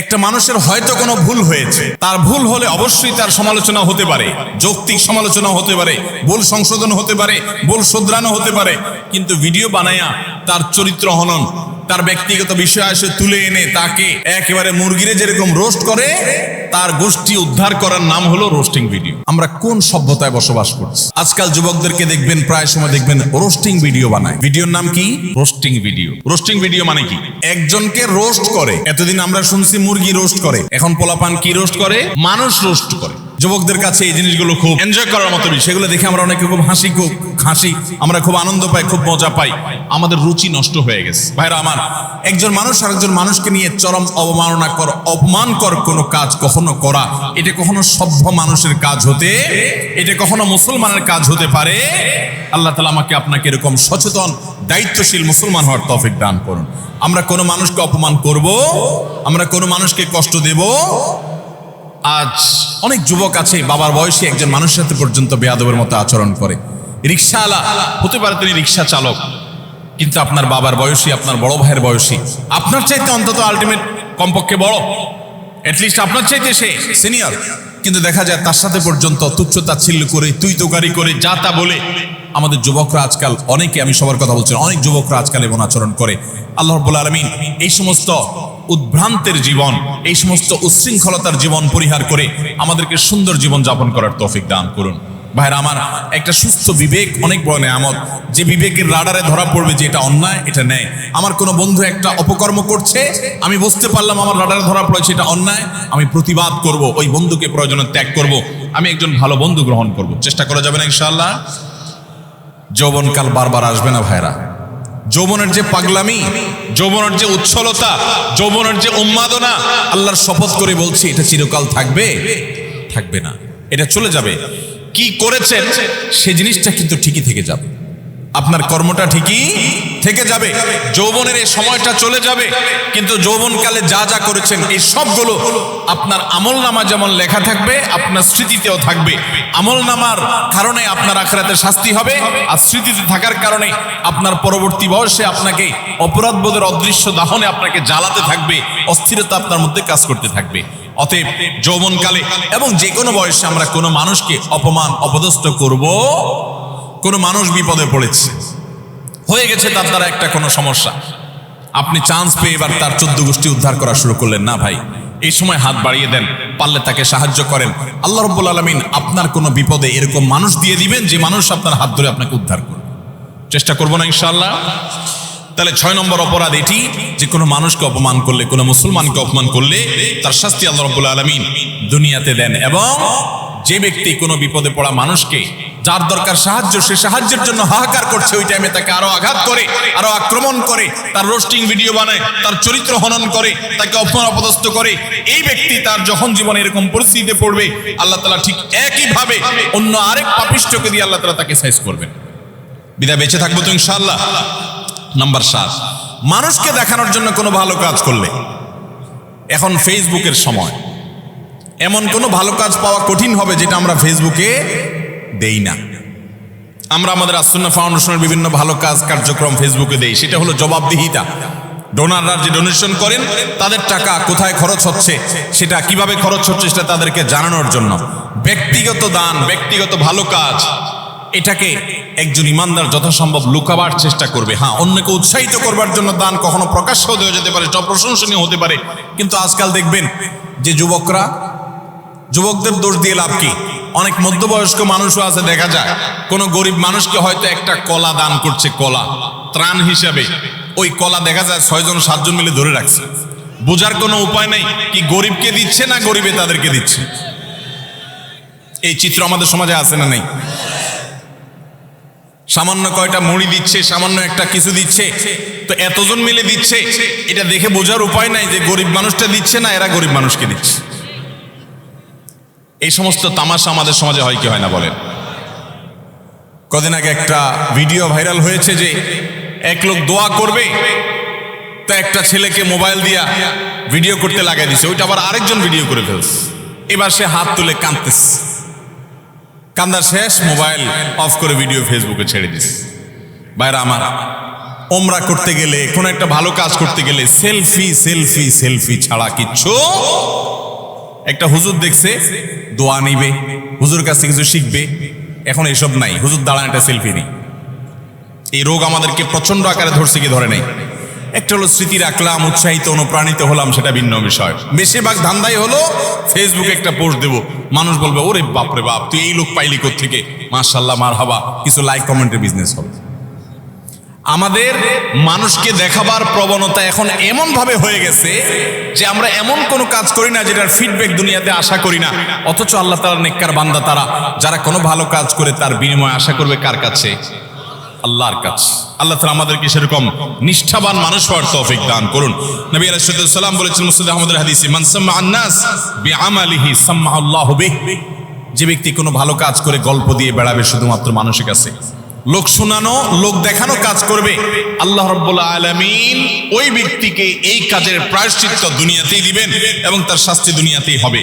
একটা মানুষের হয়তো কোনো ভুল হয়েছে। তার ভুল হলে অবশ্যই তার সমালোচনা হতে পারে। যৌক্তিক সমালোচনা হতে পারে, ভুল সংশোধন হতে পারে, ভুল শুধরানো হতে পারে। কিন্তু ভিডিও বানায়া তার চরিত্র হনন, তার ব্যক্তিগত বিষয় আসে তুলে এনে তাকে একেবারে মুরগিরে যেরকম রোস্ট করে তার গোষ্ঠী উদ্ধার করার নাম হলো রোস্টিং ভিডিও। আমরা কোন সভ্যতায় বসবাস করছি? আজকাল যুবকদেরকে দেখবেন, প্রায় সময় দেখবেন রোস্টিং ভিডিও বানায়। ভিডিওর নাম কি? Roasting video. রোস্টিং ভিডিও মানে কি? একজনকে রোস্ট করে। এতদিন আমরা শুনছি মুরগি রোস্ট করে। এখন পোলাপান কি রোস্ট করে? মানুষ রোস্ট করে। যুবকদের কাছে এই জিনিসগুলো খুব এনজয় করার মতো বিষয়। সেগুলো দেখে আমরা অনেকে খুব হাসি খুব। হাসি, আমরা খুব আনন্দ পাই, খুব মজা পাই। আমাদের রুচি নষ্ট হয়ে গেছে। ভাইরা আমার, একজন মানুষ আরেকজন মানুষকে নিয়ে চরম অবমাননা কর অপমানকর কোনো কাজ কখনো করা, এটা কখনো সভ্য মানুষের কাজ হতে, এটা কখনো মুসলমানের কাজ হতে পারে। আল্লাহ তালা আমাকে আপনাকে এরকম সচেতন, দায়িত্বশীল মুসলমান হওয়ার তফিক দান করুন। আমরা কোনো মানুষকে অপমান করব, আমরা কোনো মানুষকে কষ্ট দেব। আজ অনেক যুবক আছে, বাবার বয়সী একজন মানুষের সাথে পর্যন্ত বেয়াদবের মতো আচরণ করে। রিক্সাওয়ালা হতে পারে তিনি রিক্সা চালক, কিন্তু আপনার বাবার বয়সী, আপনার বড় ভাইয়ের বয়সী, আপনার চাইতে অন্তত আলটিমেট কমপক্ষে বড় অ্যাটলিস্ট আপনার চাইতে সে সিনিয়র কিন্তু দেখা যায় তার সাথে পর্যন্ত তুচ্ছ তাচ্ছিল্য করে তুই তোকারি করে, যা তা বলে, আমাদের যুবকরা আজকাল, অনেকে আমি সবার কথা বলছি অনেক যুবকরা আজকাল এমন আচরণ করে। আল্লাহ রব্বুল আলমিন এই সমস্ত উদ্ভ্রান্তের জীবন, এই সমস্ত উচ্ছৃঙ্খলতার জীবন পরিহার করে আমাদেরকে সুন্দর জীবন যাপন করার তৌফিক দান করুন। ভাইরা, আমার একটা সুস্থ বিবেক, অনেক বড় নেয়ামত। যে বিবেকের রাডারে ধরা পড়বে যে এটা অন্যায়, এটা নেয় আমার কোনো বন্ধু একটা অপকর্ম করছে, আমি বুঝতে পারলাম আমার রাডারে ধরা পড়েছে, এটা অন্যায়। আমি প্রতিবাদ করব, ওই বন্ধুকে প্রয়োজনে ত্যাগ করব। আমি একজন ভালো বন্ধু গ্রহণ করব। চেষ্টা করা যাবে না, ইনশাআল্লাহ? যৌবনকাল বারবার আসবে না, ভাইরা। যৌবনের যে পাগলামি, যৌবনের যে উচ্ছলতা, যৌবনের যে উন্মাদনা, আল্লাহর শপথ করে বলছি, এটা চিরকাল থাকবে? থাকবে না। এটা চলে যাবে। কি করেছেন সে জিনিসটা কিন্তু ঠিকই থেকে যাবে। আপনার কর্মটা ঠিকই থেকে যাবে। যৌবনের এই সময়টা চলে যাবে। কিন্তু যৌবনকালে যা যা করেছেন, এই সবগুলো আপনার আমল নামা যেমন লেখা থাকবে, আপনার স্মৃতিতেও থাকবে। আমল নামার কারণে আপনার আখরাতে শাস্তি হবে, আর স্মৃতিতে থাকার কারণে আপনার পরবর্তী বয়সে আপনাকে অপরাধ বোধের অদৃশ্য দাহনে আপনাকে জ্বালাতে থাকবে, অস্থিরতা আপনার মধ্যে কাজ করতে থাকবে। অতএব যৌবনকালে এবং যে কোনো বয়সে আমরা কোনো মানুষকে অপমান, অপদস্থ করব, কোনো মানুষ বিপদে পড়েছে। হয়ে গেছে তার দ্বারা একটা কোনো সমস্যা। আপনি চান্স পেয়ে এবার তার চোদ্দ গোষ্ঠী উদ্ধার করা শুরু করলেন। না ভাই, এই সময় হাত বাড়িয়ে দেন, পারলে তাকে সাহায্য করেন। আল্লাহ রব্বুল আলমিন আপনার কোনো বিপদে এরকম মানুষ দিয়ে দিবেন যে মানুষ আপনার হাত ধরে আপনাকে উদ্ধার করবে। চেষ্টা করব না ইনশাল্লাহ তাহলে ছয় নম্বর অপরাধ এটি, যে কোনো মানুষকে অপমান করলে, কোনো মুসলমানকে অপমান করলে তার শাস্তি আল্লাহ রব্বুল আলমিন দুনিয়াতে দেন এবং যে ব্যক্তি কোনো বিপদে পড়া মানুষকে যার দরকার সাহায্য, সে সাহায্যের জন্য হাহাকার করছে। ওই টাইমে তাকে আরও আঘাত করে, আরও আক্রমণ করে, তার রোস্টিং ভিডিও বানায়, তার চরিত্র হনন করে, তাকে অপমান অপদস্থ করে। এই ব্যক্তি তার যখন জীবনে এরকম পরিস্থিতিতে পড়বে, আল্লাহ তালা ঠিক একইভাবে অন্য আরেক পাপিষ্টকে দিয়ে আল্লাহ তালা তাকে সাইজ করবেন। বিদায়, বেঁচে থাকব তো ইনশাআল্লাহ। নাম্বার সাত, মানুষকে দেখানোর জন্য কোনো ভালো কাজ করলে, এখন ফেসবুকের সময়। এমন কোনো ভালো কাজ পাওয়া কঠিন হবে যেটা আমরা ফেসবুকে দেই না। আমরা আমাদের আসন্না ফাউন্ডেশনের বিভিন্ন ভালো কাজ কার্যক্রম ফেসবুকে দেই। সেটা হলো জবাবদিহিতা। ডোনাররা যে ডোনেশন করেন, তাদের টাকা কোথায় খরচ হচ্ছে, সেটা কীভাবে খরচ হচ্ছে সেটা তাদেরকে জানানোর জন্য। ব্যক্তিগত দান, ব্যক্তিগত ভালো কাজ, এটাকে একজন ইমানদার যথাসম্ভব লুকাবার চেষ্টা করবে। হ্যাঁ অন্যকে উৎসাহিত করবার জন্য দান কখনো প্রকাশ্য দেওয়া যেতে পারে প্রশংসনীয় হতে পারে। কিন্তু আজকাল দেখবেন যে যুবকরা, যুবকদের দোষ দিয়ে লাভ কি? অনেক মধ্যবয়স্ক মানুষও আছে, দেখা যায়। কোন গরিব মানুষকে হয়তো একটা কলা দান করছে, কলা। ত্রাণ হিসাবে। ওই কলা দেখা যায় ছয়জন, সাতজন মিলে ধরে রাখছে। বোঝার কোনো উপায় নেই কি গরিবকে দিচ্ছে না গরিবে তাদেরকে দিচ্ছে। এই চিত্র আমাদের সমাজে আছে না নেই? সামান্য কয়টা মুড়ি দিচ্ছে, সামান্য একটা কিছু দিচ্ছে, তো এতজন মিলে দিচ্ছে, এটা দেখে বোঝার উপায় নাই যে গরিব মানুষটা দিচ্ছে না, এরা গরিব মানুষকে দিচ্ছে। এই সমস্ত তামাশা আমাদের সমাজে হয় কি হয় না বলেন? কদিন আগে একটা ভিডিও ভাইরাল হয়েছে যে এক লোক দোয়া করবে, তো একটা ছেলেকে মোবাইল দিয়া ভিডিও করতে লাগাই দিছে। ওইটা আবার আরেকজন ভিডিও করে ফেলছে। এবার সে হাত তুলে কাঁদতেছে। কান্দার শেষ, মোবাইল অফ করে ভিডিও ফেসবুকে ছেড়ে দিস বাইরে আমার, ওমরা করতে গেলে, কোনো একটা ভালো কাজ করতে গেলে সেলফি সেলফি সেলফি ছাড়া কিচ্ছু একটা হুজুর দেখছে, দোয়া নিবে হুজুর কাছ থেকে কিছু শিখবে। এখন এসব নাই, হুজুর দাঁড়ান একটা সেলফি নেই। এই রোগ আমাদেরকে প্রচণ্ড আকারে ধরছে কি ধরে নেই। একটা হলো স্মৃতি রাখলাম, উৎসাহিত, অনুপ্রাণিত হলাম, সেটা ভিন্ন বিষয়। বেশিরভাগ ধান্দাই হলো ফেসবুকে একটা পোস্ট দেবো। মানুষ বলবে, ওরে বাপরে বাপ, তুই এই লোক পাইলি থেকে মার্শাল্লাহ মার হাবা কিছু লাইক কমেন্টের বিজনেস হবে। আমাদের মানুষকে দেখাবার প্রবণতা এখন এমন ভাবে হয়ে গেছে যে আমরা এমন কোনো কাজ করি না যেটার ফিডব্যাক দুনিয়াতে আশা করি না। অথচ আল্লাহ তালার নেককার বান্দা তারা। যারা কোনো ভালো কাজ করে তার বিনিময়ে আশা করবে কার কাছে? আল্লাহর কাছে। আল্লাহ তালা আমাদেরকে সেরকম নিষ্ঠাবান মানুষ হওয়ার তৌফিক দান করুন। নবী আলাইহিসসালাম বলেছেন মুসলিম আহমদের হাদিসে, মান সাম্মা আন্নাস বিআমালিহি সাম্মা আল্লাহু বিহি। যে ব্যক্তি কোনো ভালো কাজ করে গল্প দিয়ে বেড়াবে শুধুমাত্র মানুষের কাছে। লোক শোনানো, লোক দেখানো কাজ করবে। আল্লাহ রব্বুল আলামিন ওই ব্যক্তিকে এই কাজের প্রায়শ্চিত্ত দুনিয়াতেই দিবেন এবং তার শাস্তি দুনিয়াতেই হবে।